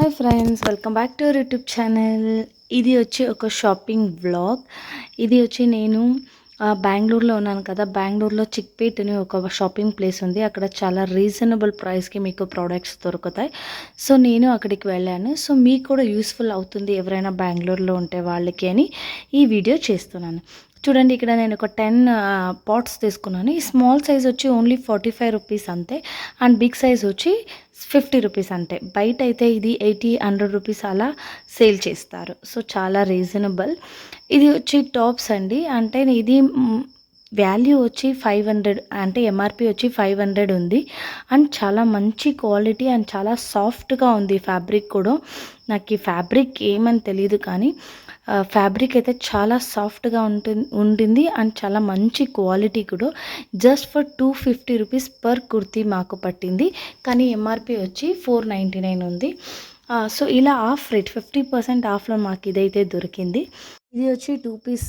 Hi friends welcome back to our YouTube channel ఇది వచ్చి ఒక షాపింగ్ వ్లాగ్ ఇది వచ్చి నేను బెంగళూరులో ఉన్నాను కదా. బెంగళూరులో చిక్పేట్ అని ఒక షాపింగ్ ప్లేస్ ఉంది. అక్కడ చాలా రీజనబుల్ ప్రైస్కి మీకు ప్రోడక్ట్స్ దొరుకుతాయి. సో నేను అక్కడికి వెళ్ళాను. సో మీకు కూడా యూస్ఫుల్ అవుతుంది ఎవరైనా బెంగళూరులో ఉంటే వాళ్ళకి అని ఈ వీడియో చేస్తున్నాను. చూడండి ఇక్కడ నేను ఒక టెన్ పాట్స్ తీసుకున్నాను. ఈ స్మాల్ సైజ్ వచ్చి ఓన్లీ ఫార్టీ ఫైవ్ రూపీస్ అంతే. అండ్ బిగ్ సైజ్ వచ్చి ఫిఫ్టీ రూపీస్ అంతే. బయట అయితే ఇది ఎయిటీ హండ్రెడ్ రూపీస్ అలా సేల్ చేస్తారు. సో చాలా రీజనబుల్ ఇది వచ్చి టాప్స్ అండి. అంటే ఇది వాల్యూ వచ్చి ఫైవ్ హండ్రెడ్ అంటే ఎంఆర్పి వచ్చి ఫైవ్ హండ్రెడ్ ఉంది. అండ్ చాలా మంచి క్వాలిటీ అండ్ చాలా సాఫ్ట్గా ఉంది ఫ్యాబ్రిక్ కూడా. నాకు ఈ ఫ్యాబ్రిక్ ఏమని తెలియదు కానీ ఫ్యాబ్రిక్ అయితే చాలా సాఫ్ట్గా ఉంటుంది ఉంటుంది అండ్ చాలా మంచి క్వాలిటీ కూడా. Just for two fifty rupees per kurti మాకు పట్టింది. కానీ ఎంఆర్పి వచ్చి ఫోర్ నైంటీ నైన్ ఉంది సో ఇలా ఆఫ్ రేట్ ఫిఫ్టీ పర్సెంట్ ఆఫ్లో మాకు ఇదైతే దొరికింది. ఇది వచ్చి two piece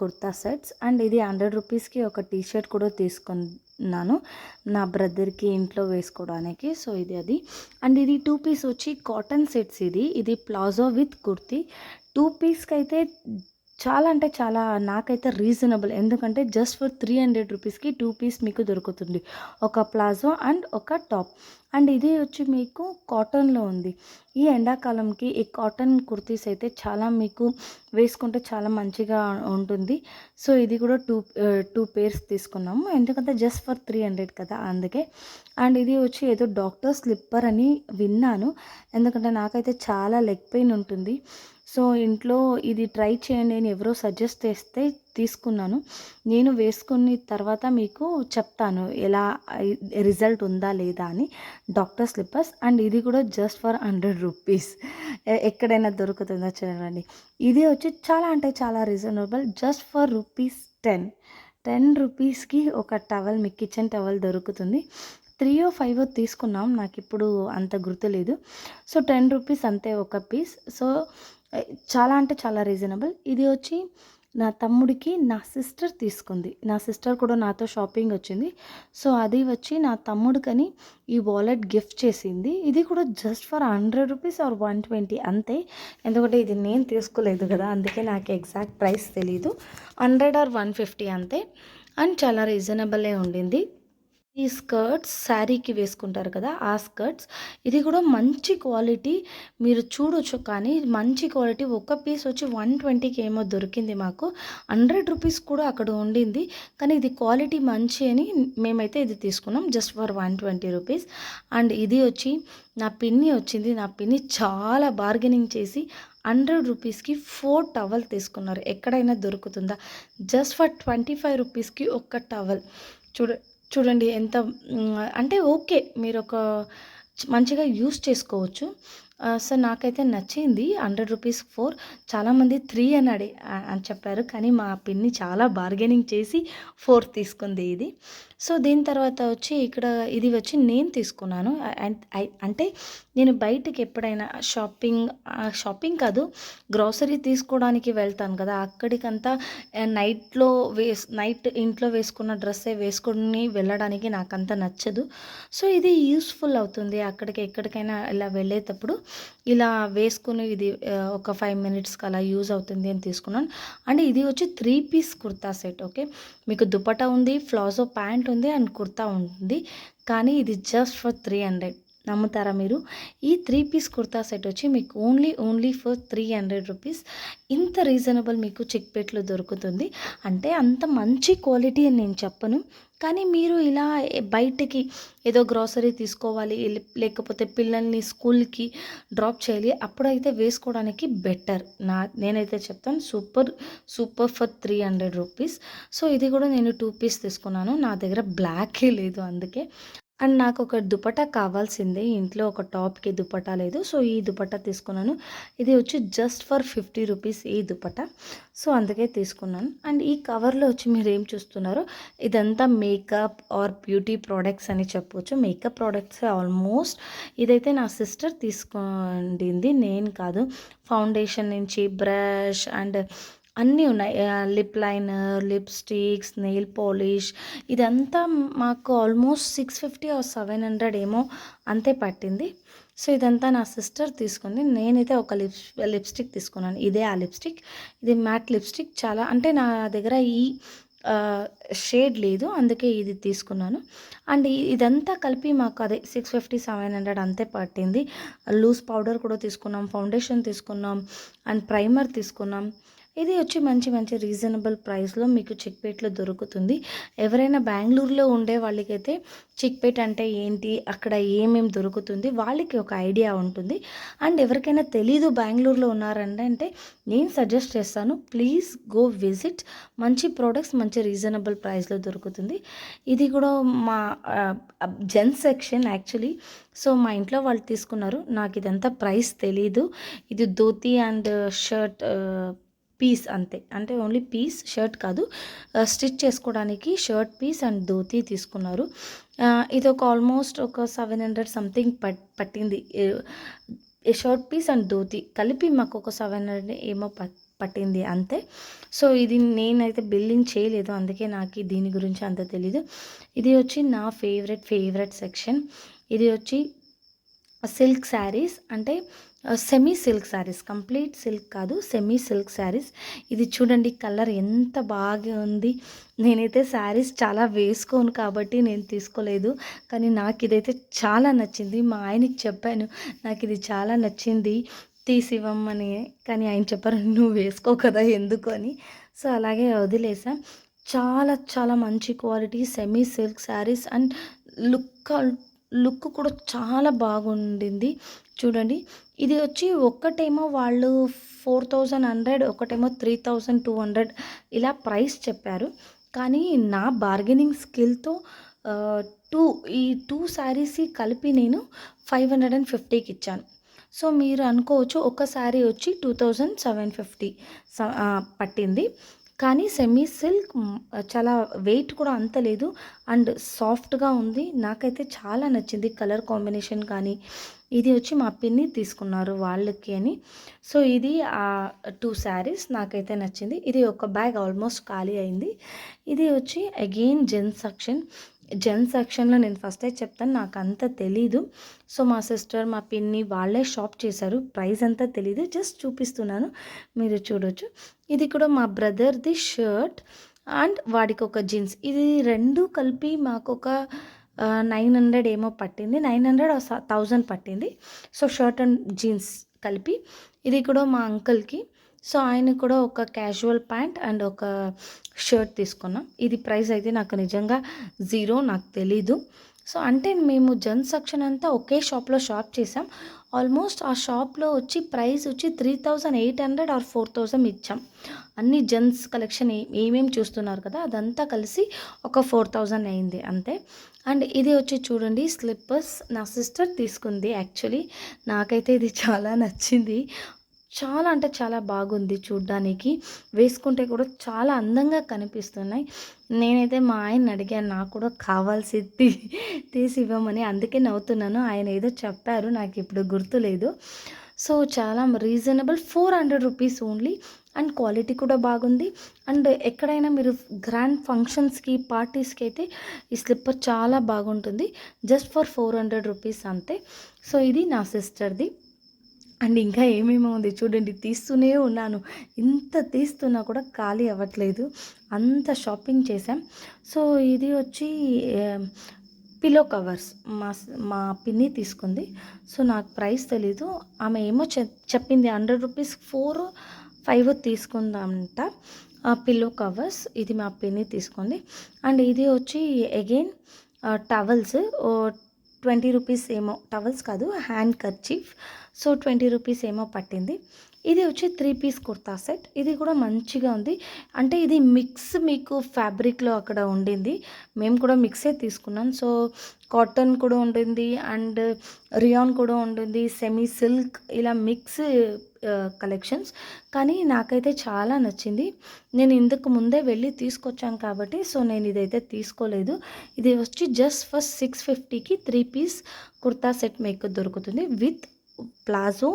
kurta sets. And ఇది హండ్రెడ్ రూపీస్కి ఒక టీ షర్ట్ కూడా తీసుకున్నాను. నా బ్రదర్కి ఇంట్లో వేసుకోవడానికి. సో ఇది అది. అండ్ ఇది టూ పీస్ వచ్చి కాటన్ సెట్స్ ఇది. ఇది ప్లాజో విత్ కుర్తీ. టూ పీస్కి అయితే చాలా అంటే చాలా నాకైతే రీజనబుల్. ఎందుకంటే జస్ట్ ఫర్ త్రీ హండ్రెడ్ రూపీస్కి టూ పీస్ మీకు దొరుకుతుంది. ఒక ప్లాజో అండ్ ఒక టాప్. అండ్ ఇది వచ్చి మీకు కాటన్లో ఉంది. ఈ ఎండాకాలంకి ఈ కాటన్ కుర్తీస్ అయితే చాలా మీకు వేసుకుంటే చాలా మంచిగా ఉంటుంది. సో ఇది కూడా టూ టూ పేర్స్ తీసుకున్నాము. ఎందుకంటే జస్ట్ ఫర్ త్రీ హండ్రెడ్ కదా అందుకే. అండ్ ఇది వచ్చి ఏదో డాక్టర్ స్లిప్పర్ అని విన్నాను. ఎందుకంటే నాకైతే చాలా లెగ్ పెయిన్ ఉంటుంది. సో ఇంట్లో ఇది ట్రై చేయండి అని ఎవరో సజెస్ట్ చేస్తే తీసుకున్నాను. నేను వేసుకున్న తర్వాత మీకు చెప్తాను ఎలా రిజల్ట్ ఉందా లేదా అని. డాక్టర్ స్లిప్పర్స్ అండ్ ఇది కూడా జస్ట్ ఫర్ హండ్రెడ్ రూపీస్. ఎక్కడైనా దొరుకుతుందో చూడండి. ఇది వచ్చి చాలా అంటే చాలా reasonable. Just for rupees ten. Ten రూపీస్కి ఒక టవల్ మీకు కిచెన్ టవల్ దొరుకుతుంది. త్రీ ఓ ఫైవ్ తీసుకున్నాం. నాకు ఇప్పుడు అంత గుర్తులేదు. సో టెన్ రూపీస్ అంతే ఒక పీస్. సో చాలా అంటే చాలా రీజనబుల్ ఇది వచ్చి నా తమ్ముడికి నా సిస్టర్ తీసుకుంది. నా సిస్టర్ కూడా నాతో షాపింగ్ వచ్చింది. సో అది వచ్చి నా తమ్ముడికని ఈ వాలెట్ గిఫ్ట్ చేసింది. ఇది కూడా just for hundred rupees or one twenty అంతే. ఎందుకంటే ఇది నేను తీసుకోలేదు కదా అందుకే నాకు ఎగ్జాక్ట్ ప్రైస్ తెలీదు. హండ్రెడ్ ఆర్ వన్ ఫిఫ్టీ అంతే. అండ్ చాలా రీజనబులే ఉండింది. ఈ స్కర్ట్స్ శారీకి వేసుకుంటారు కదా ఆ స్కర్ట్స్. ఇది కూడా మంచి క్వాలిటీ. మీరు చూడొచ్చు కానీ మంచి క్వాలిటీ. ఒక పీస్ వచ్చి వన్ ట్వంటీకి ఏమో దొరికింది మాకు. హండ్రెడ్ రూపీస్ కూడా అక్కడ ఉండింది. కానీ ఇది క్వాలిటీ మంచి అని మేమైతే ఇది తీసుకున్నాం just for one twenty rupees. And ఇది వచ్చి నా పిన్ని వచ్చింది. నా పిన్ని చాలా బార్గెనింగ్ చేసి హండ్రెడ్ రూపీస్కి ఫోర్ టవల్ తీసుకున్నారు. ఎక్కడైనా దొరుకుతుందా? జస్ట్ ఫర్ ట్వంటీ ఫైవ్ రూపీస్కి ఒక్క టవల్. చూడ చూడండి ఎంత అంటే ఓకే మీరు ఒక మంచిగా యూస్ చేసుకోవచ్చు. సో నాకైతే నచ్చింది హండ్రెడ్ రూపీస్ ఫోర్. చాలామంది త్రీ అని అడి అని చెప్పారు. కానీ మా పిన్ని చాలా బార్గెనింగ్ చేసి ఫోర్ తీసుకుంది ఇది. సో దీని తర్వాత వచ్చి ఇక్కడ ఇది వచ్చి నేను తీసుకున్నాను. ఐ- అంటే నేను బయటికి ఎప్పుడైనా షాపింగ్ షాపింగ్ కాదు గ్రాసరీ తీసుకోవడానికి వెళ్తాను కదా. అక్కడికంతా నైట్లో వేస్ నైట్ ఇంట్లో వేసుకున్న డ్రెస్సే వేసుకొని వెళ్ళడానికి నాకు అంత నచ్చదు. సో ఇది యూస్ఫుల్ అవుతుంది అక్కడికి ఎక్కడికైనా ఇలా వెళ్ళేటప్పుడు. ఇలా వేసుకుని ఇది ఒక ఫైవ్ మినిట్స్కి అలా యూజ్ అవుతుంది అని తీసుకున్నాను. అండ్ ఇది వచ్చి three piece kurta set okay మీకు దుపటా ఉంది ఫ్లాజో ప్యాంట్ ఉంది అండ్ కుర్తా ఉంటుంది కానీ ఇది జస్ట్ ఫర్ త్రీ హండ్రెడ్ నమ్ముతారా మీరు? ఈ త్రీ పీస్ కుర్తా సెట్ వచ్చి మీకు only only for three hundred rupees ఇంత రీజనబుల్ మీకు చిక్పేట్లో దొరుకుతుంది. అంటే అంత మంచి క్వాలిటీ అని నేను చెప్పను. కానీ మీరు ఇలా బయటికి ఏదో గ్రాసరీ తీసుకోవాలి లేకపోతే పిల్లల్ని స్కూల్కి డ్రాప్ చేయాలి అప్పుడైతే వేసుకోవడానికి బెటర్. నా నేనైతే చెప్తాను super super for three hundred rupees. So ఇది కూడా నేను టూ పీస్ తీసుకున్నాను. నా దగ్గర బ్లాకే లేదు అందుకే. అండ్ నాకు ఒక దుపటా కావాల్సిందే ఇంట్లో ఒక టాప్కి దుపటా లేదు. సో ఈ దుపటా తీసుకున్నాను. ఇది వచ్చి జస్ట్ ఫర్ ఫిఫ్టీ రూపీస్ ఈ దుపటా సో అందుకే తీసుకున్నాను. అండ్ ఈ కవర్లో వచ్చి మీరు ఏం చూస్తున్నారో ఇదంతా మేకప్ ఆర్ బ్యూటీ ప్రోడక్ట్స్ అని చెప్పవచ్చు మేకప్ ప్రోడక్ట్స్ ఆల్మోస్ట్ ఇదైతే నా సిస్టర్ తీసుకుండింది. నేను కాదు ఫౌండేషన్ నుంచి బ్రష్ అండ్ అన్నీ ఉన్నాయి. Lip liner lipsticks nail polish ఇదంతా మాకు almost six fifty or seven hundred ఏమో అంతే పట్టింది. సో ఇదంతా నా సిస్టర్ తీసుకుంది. నేనైతే ఒక లిప్ లిప్స్టిక్ తీసుకున్నాను. ఇదే ఆ లిప్స్టిక్. ఇది మ్యాట్ లిప్స్టిక్. చాలా అంటే నా దగ్గర ఈ షేడ్ లేదు. అందుకే ఇది తీసుకున్నాను. అండ్ ఇదంతా కలిపి మాకు అదే సిక్స్ ఫిఫ్టీ సెవెన్ హండ్రెడ్ అంతే పట్టింది. లూజ్ పౌడర్ కూడా తీసుకున్నాం ఫౌండేషన్ తీసుకున్నాం అండ్ ప్రైమర్ తీసుకున్నాం. ఇది వచ్చి మంచి మంచి రీజనబుల్ ప్రైస్లో మీకు చిక్పేట్లో దొరుకుతుంది. ఎవరైనా బెంగళూరులో ఉండే వాళ్ళకైతే చిక్పేట్ అంటే ఏంటి అక్కడ ఏమేమి దొరుకుతుంది వాళ్ళకి ఒక ఐడియా ఉంటుంది. అండ్ ఎవరికైనా తెలీదు బెంగళూరులో ఉన్నారంటే అంటే నేను సజెస్ట్ చేస్తాను ప్లీజ్ గో విజిట్. మంచి ప్రోడక్ట్స్ మంచి రీజనబుల్ ప్రైస్లో దొరుకుతుంది. ఇది కూడా మా జెన్ సెక్షన్ యాక్చువల్లీ. సో మా ఇంట్లో వాళ్ళు తీసుకున్నారు. నాకు ఇదంతా ప్రైస్ తెలీదు. ఇది ధోతి అండ్ షర్ట్ పీస్ అంతే. అంటే ఓన్లీ పీస్ షర్ట్ కాదు. స్టిచ్ చేసుకోవడానికి షర్ట్ పీస్ అండ్ ధోతి తీసుకున్నారు. ఇది ఒక ఆల్మోస్ట్ ఒక సెవెన్ హండ్రెడ్ సంథింగ్ పట్ పట్టింది. షర్ట్ పీస్ అండ్ ధోతి కలిపి మాకు ఒక సెవెన్ హండ్రెడ్ ఏమో పట్ పట్టింది అంతే. సో ఇది నేనైతే బిల్లింగ్ చేయలేదు. అందుకే నాకు దీని గురించి అంత తెలీదు. ఇది వచ్చి నా ఫేవరెట్ ఫేవరెట్ సెక్షన్. ఇది వచ్చి సిల్క్ శారీస్. అంటే semi silk saris complete silk కాదు సెమీ సిల్క్ శారీస్ ఇది చూడండి కలర్ ఎంత బాగా ఉంది. నేనైతే శారీస్ చాలా వేసుకోను కాబట్టి నేను తీసుకోలేదు. కానీ నాకు ఇదైతే చాలా నచ్చింది. మా ఆయనకి చెప్పాను నాకు ఇది చాలా నచ్చింది తీసివ్వమని. కానీ ఆయన చెప్పారు నువ్వు వేసుకో కదా ఎందుకు? అని. సో అలాగే వదిలేసా. చాలా చాలా మంచి quality semi silk saris and look look కూడా చాలా బాగుండింది. చూడండి ఇది వచ్చి ఒక్కటేమో వాళ్ళు ఫోర్ థౌజండ్ హండ్రెడ్ ఒకటేమో త్రీ థౌజండ్ టూ హండ్రెడ్ ఇలా ప్రైస్ చెప్పారు. కానీ నా బార్గెనింగ్ స్కిల్తో టూ ఈ టూ శారీస్ కలిపి నేను ఫైవ్ హండ్రెడ్ అండ్ ఫిఫ్టీకి ఇచ్చాను. సో మీరు అనుకోవచ్చు ఒక శారీ వచ్చి టూ థౌజండ్ సెవెన్ ఫిఫ్టీ పట్టింది. కానీ సెమీ సిల్క్ చాలా వెయిట్ కూడా అంత లేదు. అండ్ సాఫ్ట్గా ఉంది. నాకైతే చాలా నచ్చింది కలర్ కాంబినేషన్ కానీ ఇది వచ్చి మా పిన్ని తీసుకున్నారు వాళ్ళకి అని. సో ఇది ఆ టూ శారీస్ నాకైతే నచ్చింది. ఇది ఒక బ్యాగ్ ఆల్మోస్ట్ ఖాళీ అయింది. ఇది వచ్చి అగైన్ జెన్ సెక్షన్. జెన్ సెక్షన్లో నేను ఫస్టే చెప్తాను నాకు అంత తెలీదు. సో మా సిస్టర్ మా పిన్ని వాళ్ళే షాప్ చేశారు. ప్రైస్ అంతా తెలీదు. జస్ట్ చూపిస్తున్నాను. మీరు చూడొచ్చు. ఇది కూడా మా బ్రదర్ది షర్ట్ అండ్ వాడికి ఒక జీన్స్. ఇది రెండు కలిపి మాకు ఒక నైన్ హండ్రెడ్ ఏమో పట్టింది. నైన్ హండ్రెడ్ థౌజండ్ పట్టింది. సో షర్ట్ అండ్ జీన్స్ కలిపి. ఇది కూడా మా అంకుల్కి. సో ఆయన కూడా ఒక క్యాజువల్ ప్యాంట్ అండ్ ఒక షర్ట్ తీసుకున్నాం. ఇది ప్రైస్ అయితే నాకు నిజంగా జీరో నాకు తెలీదు. సో అంటే మేము జన్ సెక్షన్ అంతా ఒకే షాప్లో షాప్ చేసాం. ఆల్మోస్ట్ ఆ షాప్లో వచ్చి ప్రైస్ వచ్చి three thousand eight hundred or four thousand ఇచ్చాం. అన్ని జెంట్స్ కలెక్షన్ ఏమేమి చూస్తున్నారు కదా అదంతా కలిసి ఒక ఫోర్ థౌజండ్ అయింది అంతే. అండ్ ఇది వచ్చి చూడండి స్లిప్పర్స్ నా సిస్టర్ తీసుకుంది యాక్చువల్లీ నాకైతే ఇది చాలా నచ్చింది. చాలా అంటే చాలా బాగుంది చూడ్డానికి. వేసుకుంటే కూడా చాలా అందంగా కనిపిస్తున్నాయి. నేనైతే మా ఆయన అడిగాను నాకు కూడా కావాల్సి తీ- తీసి ఇవ్వమని. అందుకే నవ్వుతున్నాను. ఆయన ఏదో చెప్పారు నాకు ఇప్పుడు గుర్తులేదు సో చాలా reasonable. Four hundred rupees only. And quality కూడా బాగుంది. అండ్ ఎక్కడైనా మీరు గ్రాండ్ ఫంక్షన్స్కి పార్టీస్కి అయితే ఈ స్లిప్పర్ చాలా బాగుంటుంది. Just for four hundred rupees అంతే. సో ఇది నా సిస్టర్ది. అండ్ ఇంకా ఏమేమో ఉంది చూడండి తీస్తూనే ఉన్నాను. ఇంత తీస్తున్నా కూడా ఖాళీ అవ్వట్లేదు. అంత షాపింగ్ చేశాం. సో ఇది వచ్చి పిలో కవర్స్ మా మా పిన్ని తీసుకుంది. సో నాకు ప్రైస్ తెలీదు. ఆమె ఏమో చెప్పింది హండ్రెడ్ రూపీస్ ఫోర్ ఫైవ్ తీసుకుందామంట. పిల్లో కవర్స్ ఇది మా పిన్ని తీసుకుంది. అండ్ ఇది వచ్చి అగైన్ టవల్స్. ట్వంటీ రూపీస్ ఏమో. టవల్స్ కాదు handkerchief. So twenty rupees ఏమో పట్టింది. ఇది వచ్చి త్రీ పీస్ కుర్తా సెట్. ఇది కూడా మంచిగా ఉంది. అంటే ఇది మిక్స్ మీకు ఫ్యాబ్రిక్లో అక్కడ ఉండింది. మేము కూడా మిక్సే తీసుకున్నాం. సో కాటన్ కూడా ఉండింది అండ్ రియాన్ కూడా ఉంటుంది సెమీ సిల్క్ ఇలా మిక్స్ కలెక్షన్స్. కానీ నాకైతే చాలా నచ్చింది. నేను ఇందుకు ముందే వెళ్ళి తీసుకొచ్చాను కాబట్టి సో నేను ఇదైతే తీసుకోలేదు. ఇది వచ్చి జస్ట్ ఫస్ట్ సిక్స్ ఫిఫ్టీకి త్రీ పీస్ కుర్తా సెట్ మీకు దొరుకుతుంది with palazzo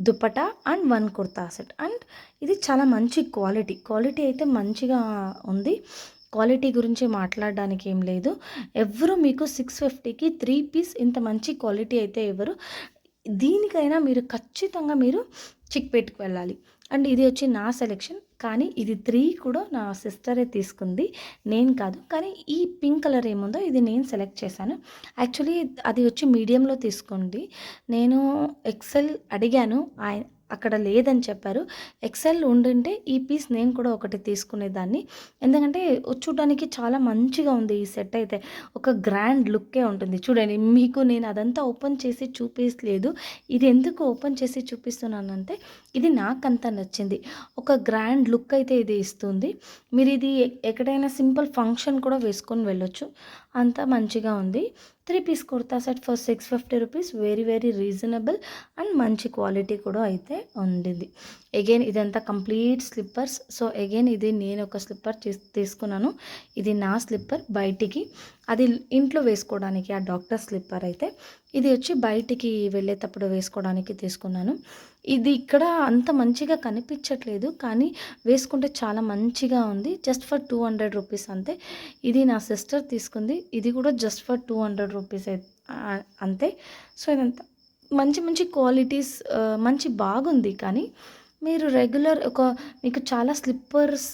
dupatta and one kurta set. And ఇది చాలా మంచి క్వాలిటీ. క్వాలిటీ అయితే మంచిగా ఉంది. క్వాలిటీ గురించి మాట్లాడడానికి ఏం లేదు. ఎవరు మీకు సిక్స్ ఫిఫ్టీకి త్రీ పీస్ ఇంత మంచి క్వాలిటీ అయితే ఎవరు దీనికైనా మీరు ఖచ్చితంగా మీరు చిక్ పెట్టుకు వెళ్ళాలి. అండ్ ఇది వచ్చి నా సెలెక్షన్. కానీ ఇది త్రీ కూడా నా సిస్టరే తీసుకుంది. నేను కాదు. కానీ ఈ పింక్ కలర్ ఏముందో ఇది నేను సెలెక్ట్ చేశాను. యాక్చువల్లీ అది వచ్చి మీడియంలో తీసుకోండి. నేను ఎక్సెల్ అడిగాను. ఆయన అక్కడ లేదని చెప్పారు. ఎక్సెల్ ఉండింటే ఈ పీస్ నేను కూడా ఒకటి తీసుకునేదాన్ని. ఎందుకంటే చూడడానికి చాలా మంచిగా ఉంది ఈ సెట్ అయితే. ఒక గ్రాండ్ లుక్కే ఉంటుంది. చూడండి మీకు నేను అదంతా ఓపెన్ చేసి చూపించలేదు ఇది ఎందుకు ఓపెన్ చేసి చూపిస్తున్నానంటే ఇది నాకంత నచ్చింది. ఒక గ్రాండ్ లుక్ అయితే ఇది ఇస్తుంది. మీరు ఇది ఎక్కడైనా సింపుల్ ఫంక్షన్ కూడా వేసుకొని వెళ్ళొచ్చు. అంత మంచిగా ఉంది. Three piece kurta set for six fifty rupees very very reasonable and మంచి క్వాలిటీ కూడా అయితే. ఉండింది. అగైన్ ఇదంతా కంప్లీట్ స్లిప్పర్స్ సో అగైన్ ఇది నేను ఒక స్లిప్పర్ తీసుకున్నాను. ఇది నా స్లిప్పర్ బయటికి. అది ఇంట్లో వేసుకోవడానికి ఆ డాక్టర్ స్లిప్పర్ అయితే ఇది వచ్చి బయటికి వెళ్ళేటప్పుడు వేసుకోవడానికి తీసుకున్నాను. ఇది ఇక్కడ అంత మంచిగా కనిపించట్లేదు కానీ వేసుకుంటే చాలా మంచిగా ఉంది. Just for two hundred rupees అంతే. ఇది నా సిస్టర్ తీసుకుంది. ఇది కూడా just for two hundred rupees అంతే. సో ఇదంతా. మంచి మంచి క్వాలిటీస్ మంచి బాగుంది. కానీ మీరు రెగ్యులర్ ఒక మీకు చాలా స్లిప్పర్స్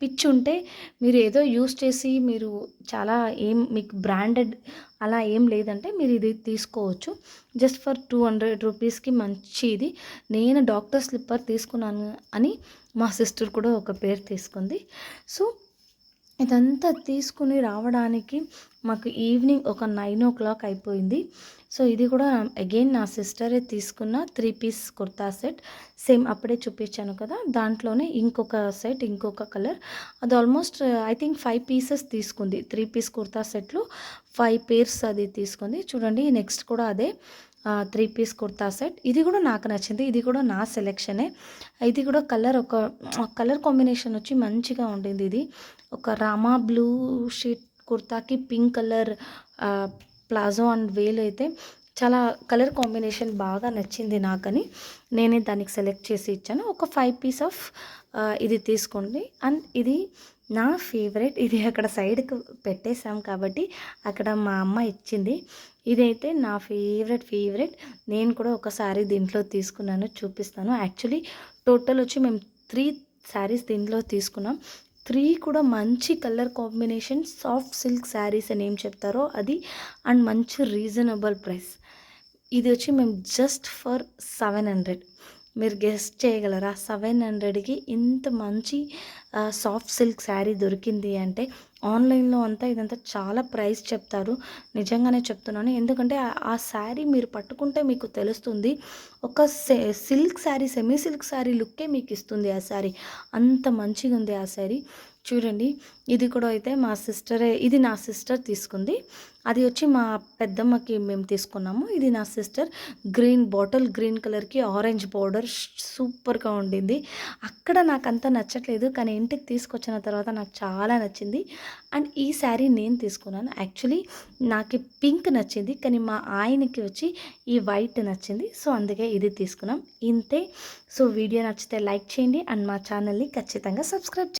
పిచ్ ఉంటే మీరు ఏదో యూస్ చేసి మీరు చాలా ఏం మీకు బ్రాండెడ్ అలా ఏం లేదంటే మీరు ఇది తీసుకోవచ్చు. జస్ట్ ఫర్ టూ హండ్రెడ్ రూపీస్కి మంచి ఇది నేను డాక్టర్ స్లిప్పర్ తీసుకున్నాను అని మా సిస్టర్ కూడా ఒక పేరు తీసుకుంది. సో ఇదంతా తీసుకుని రావడానికి మాకు ఈవినింగ్ ఒక నైన్ ఓ క్లాక్ అయిపోయింది. సో ఇది కూడా అగైన్ నా సిస్టరే తీసుకున్న three piece kurta set same అప్పుడే చూపించాను కదా దాంట్లోనే ఇంకొక సెట్ ఇంకొక కలర్ అది almost I think five pieces తీసుకుంది. త్రీ పీస్ కుర్తా సెట్లు ఫైవ్ పేర్స్ అది తీసుకుంది. చూడండి నెక్స్ట్ కూడా అదే త్రీ పీస్ కుర్తా సెట్ ఇది కూడా నాకు నచ్చింది. ఇది కూడా నా సెలెక్షనే ఇది కూడా కలర్ ఒక కలర్ కాంబినేషన్ వచ్చి మంచిగా ఉండింది ఇది. ఒక రామా బ్లూ షీట్ కుర్తాకి పింక్ కలర్ ప్లాజో అండ్ వేల్ అయితే చాలా కలర్ కాంబినేషన్ బాగా నచ్చింది నాకని. నేనే దానికి సెలెక్ట్ చేసి ఇచ్చాను. ఒక ఫైవ్ పీస్ ఆఫ్ ఇది తీసుకోండి. అండ్ ఇది నా ఫేవరెట్. ఇది అక్కడ సైడ్కి పెట్టేశాం కాబట్టి అక్కడ మా అమ్మ ఇచ్చింది. ఇదైతే నా ఫేవరెట్ ఫేవరెట్. నేను కూడా ఒకసారి దీంట్లో తీసుకున్నాను చూపిస్తాను. యాక్చువల్లీ టోటల్ వచ్చి మేము త్రీ శారీస్ దీంట్లో తీసుకున్నాం. త్రీ కూడా మంచి colour combination soft silk saris అని ఏం చెప్తారో అది. అండ్ మంచి రీజనబుల్ ప్రైస్. ఇది వచ్చి మేము జస్ట్ ఫర్ సెవెన్ హండ్రెడ్. మీరు గెస్ట్ చేయగలరా? సెవెన్ హండ్రెడ్కి ఇంత మంచి సాఫ్ట్ సిల్క్ శారీ దొరికింది అంటే ఆన్లైన్లో అంతా ఇదంతా చాలా ప్రైస్ చెప్తారు. నిజంగానే చెప్తున్నాను. ఎందుకంటే ఆ శారీ మీరు పట్టుకుంటే మీకు తెలుస్తుంది. ఒక silk sari semi silk sari లుక్కే మీకు ఇస్తుంది ఆ శారీ. అంత మంచిగా ఉంది ఆ శారీ. చూడండి ఇది కూడా అయితే మా సిస్టరే ఇది నా సిస్టర్ తీసుకుంది. అది వచ్చి మా పెద్దమ్మకి మేము తీసుకున్నాము. ఇది నా సిస్టర్ గ్రీన్ బాటిల్ గ్రీన్ కలర్కి ఆరెంజ్ బార్డర్ సూపర్గా ఉండింది. అక్కడ నాకు అంత నచ్చట్లేదు కానీ ఇంటికి తీసుకొచ్చిన తర్వాత నాకు చాలా నచ్చింది. అండ్ ఈ శారీ నేను తీసుకున్నాను. యాక్చువల్లీ నాకు పింక్ నచ్చింది కానీ మా ఆయనకి వచ్చి ఈ వైట్ నచ్చింది. సో అందుకే ఇది తీసుకున్నాం. ఇంతే. సో వీడియో నచ్చితే లైక్ చేయండి అండ్ మా ఛానల్ని ఖచ్చితంగా సబ్స్క్రైబ్